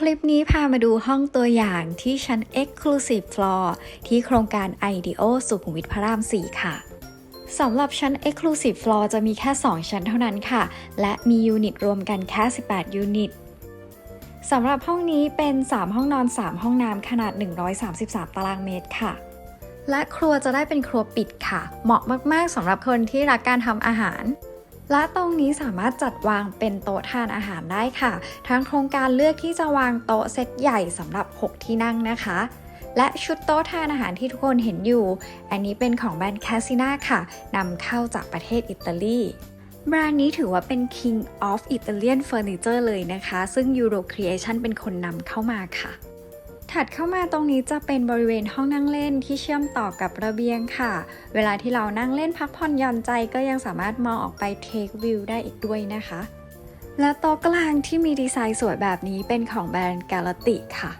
คลิปนี้พามาดูห้องตัวอย่างที่ชั้น Exclusive Floor ที่โครงการ IDEO สุขุมวิทพระราม 4 ค่ะสำหรับชั้น Exclusive Floor จะมีแค่ 2 ชั้นเท่านั้นค่ะ และมียูนิตรวมกันแค่ 18 ยูนิตสำหรับห้องนี้เป็น 3 ห้องนอน 3 ห้องน้ำขนาด 133 ตารางเมตรค่ะ และครัวจะได้เป็นครัวปิดค่ะ เหมาะมาก ๆสำหรับคนที่รักการทำอาหาร และตรงนี้สามารถจัดวางเป็นโต๊ะทานอาหารได้ค่ะ ทางโครงการเลือกที่จะวางโต๊ะเซตใหญ่สำหรับ 6 ที่นั่งนะคะ และชุดโต๊ะทานอาหารที่ทุกคนเห็นอยู่ อันนี้เป็นของแบรนด์แคสซิน่าค่ะนำเข้าจากประเทศอิตาลีแบรนด์นี้ถือว่าเป็น King of Italian Furniture เลยนะคะ ซึ่ง Euro Creation เป็นคนนำเข้ามาค่ะ ถัดเข้ามาตรงนี้จะเป็นบริเวณห้องนั่งเล่นที่เชื่อมต่อกับระเบียงค่ะ เวลาที่เรานั่งเล่นพักผ่อนหย่อนใจก็ยังสามารถมองออกไปเทควิวได้อีกด้วยนะคะ และโต๊ะกลางที่มีดีไซน์สวยแบบนี้เป็นของแบรนด์กาลติค่ะ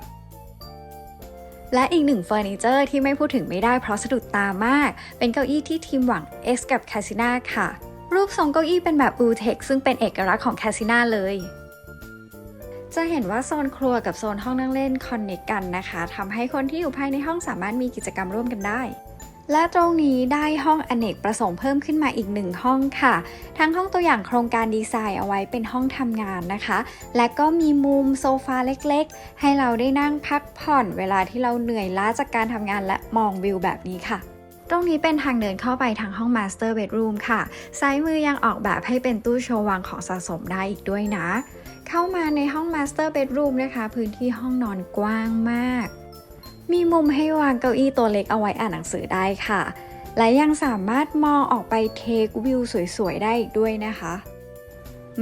และอีกหนึ่งเฟอร์นิเจอร์ที่ไม่พูดถึงไม่ได้เพราะสะดุดตามาก เป็นเก้าอี้ที่ทีมหวัง X กับคาสิน่าค่ะ รูปทรงเก้าอี้เป็นแบบอูเทคซึ่งเป็นเอกลักษณ์ของคาสิน่าเลย จะเห็นว่าโซนครัวกับโซนห้องนั่งเล่นคอนเนคกันนะคะทำให้คนที่อยู่ภายในห้องสามารถมีกิจกรรมร่วมกันได้ และตรงนี้ได้ห้องอเนกประสงค์เพิ่มขึ้นมาอีกหนึ่งห้องค่ะ ทั้งห้องตัวอย่างโครงการดีไซน์เอาไว้เป็นห้องทำงานนะคะ และก็มีมุมโซฟาเล็กๆ ให้เราได้นั่งพักผ่อน เวลาที่เราเหนื่อยล้าจากการทำงานและมองวิวแบบนี้ค่ะตรงนี้เป็นทางเดินเข้าไปทางห้อง Master Bedroom ค่ะ ซ้ายมือยังออกแบบให้เป็นตู้โชว์วางของสะสมได้อีกด้วยนะ เข้ามาในห้อง Master Bedroom นะคะ พื้นที่ห้องนอนกว้างมาก มีมุมให้วางเก้าอี้ตัวเล็กเอาไว้อ่านหนังสือได้ค่ะ และยังสามารถมองออกไปเทควิวสวยๆ ได้อีกด้วยนะคะ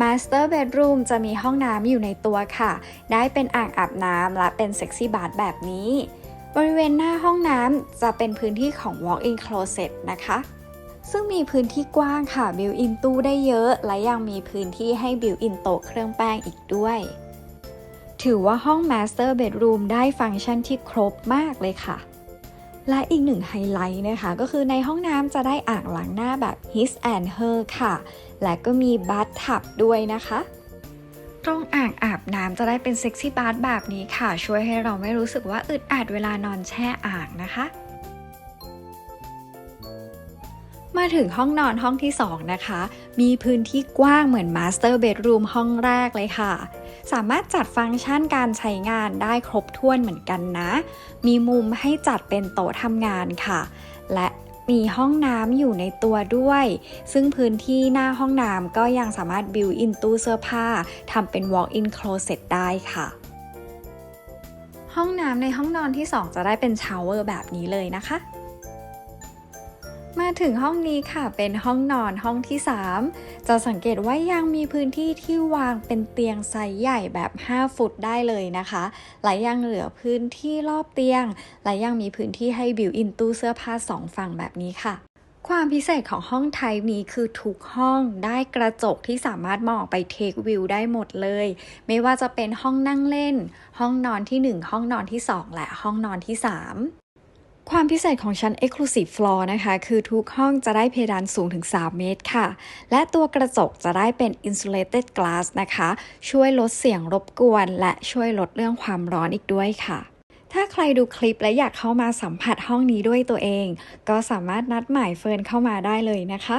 Master Bedroom จะมีห้องน้ำอยู่ในตัวค่ะ ได้เป็นอ่างอาบน้ำและเป็นเซ็กซี่บาร์แบบนี้ บริเวณหน้าห้องน้ำจะเป็นพื้นที่ของ Walk-in Closet นะคะ ซึ่งมีพื้นที่กว้างค่ะบิวอินตู้ได้เยอะ และยังมีพื้นที่ให้บิวอินโต๊ะเครื่องแป้งอีกด้วย ถือว่าห้อง Master Bedroom ได้ฟังก์ชันที่ครบมากเลยค่ะ และอีกหนึ่งไฮไลท์นะคะ ก็คือในห้องน้ำจะได้อ่างล้างหน้าแบบ His and Her ค่ะ และก็มีบัตทับด้วยนะคะตรงอ่างอาบน้ำจะได้เป็นเซ็กซี่บาร์แบบนี้ค่ะ ช่วยให้เราไม่รู้สึกว่าอึดอัดเวลานอนแช่อ่างนะคะ มาถึงห้องนอนห้องที่ 2 นะคะ มีพื้นที่กว้างเหมือน Master Bedroom ห้องแรกเลยค่ะ สามารถจัดฟังก์ชันการใช้งานได้ครบถ้วนเหมือนกันนะ มีมุมให้จัดเป็นโต๊ะทำงานค่ะ และมีห้องน้ำอยู่ในตัวด้วย ซึ่งพื้นที่หน้าห้องน้ำก็ยังสามารถบิวอินตู้เสื้อผ้าทำเป็น walk-in closet ได้ค่ะห้องน้ำในห้องนอนที่ 2 จะได้เป็นชาวเวอร์แบบนี้เลยนะคะ มาถึงห้องนี้ค่ะเป็นห้องนอนห้องที่ 3 จะสังเกตว่ายังมีพื้นที่ที่วางเป็นเตียงไซส์ใหญ่แบบ 5 ฟุตได้เลยนะคะ และยังเหลือพื้นที่รอบเตียง และยังมีพื้นที่ให้บิวอินตู้เสื้อผ้า 2 ฝั่งแบบนี้ค่ะ ความพิเศษของห้องไทป์นี้คือทุกห้องได้กระจกที่สามารถมองไปเทควิวได้หมดเลย ไม่ว่าจะเป็นห้องนั่งเล่น ห้องนอนที่ 1 ห้องนอนที่ 2 และห้องนอนที่ 3 ความพิเศษของชั้น Exclusive Floor นะคะ คือทุกห้องจะได้เพดานสูงถึง 3 เมตรค่ะ และตัวกระจกจะได้เป็น Insulated Glass นะคะ ช่วยลดเสียงรบกวน และช่วยลดเรื่องความร้อนอีกด้วยค่ะ ถ้าใครดูคลิปและอยากเข้ามาสัมผัสห้องนี้ด้วยตัวเอง ก็สามารถนัดหมายเฟิร์นเข้ามาได้เลยนะคะ